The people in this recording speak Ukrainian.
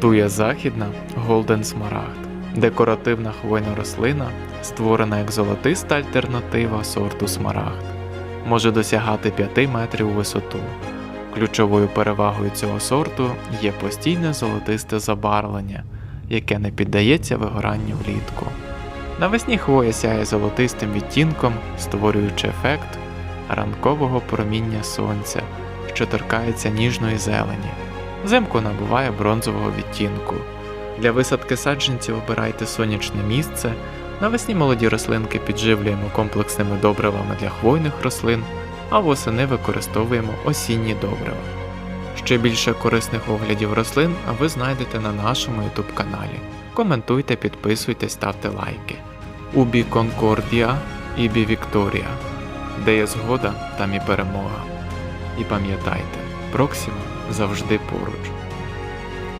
Туя західна Голден Смарагд. Декоративна хвойна рослина, створена як золотиста альтернатива сорту смарагд. Може досягати 5 метрів у висоту. Ключовою перевагою цього сорту є постійне золотисте забарвлення, яке не піддається вигоранню влітку. Навесні хвоя сяє золотистим відтінком, створюючи ефект ранкового проміння сонця, що торкається ніжної зелені. Взимку набуває бронзового відтінку. Для висадки саджанців обирайте сонячне місце. Навесні молоді рослинки підживлюємо комплексними добривами для хвойних рослин, а восени використовуємо осінні добрива. Ще більше корисних оглядів рослин ви знайдете на нашому YouTube каналі. Коментуйте, підписуйтесь, ставте лайки. Убі Конкордія, Ібі Вікторія. Де є згода, там і перемога. І пам'ятайте, Проксіма завжди поруч.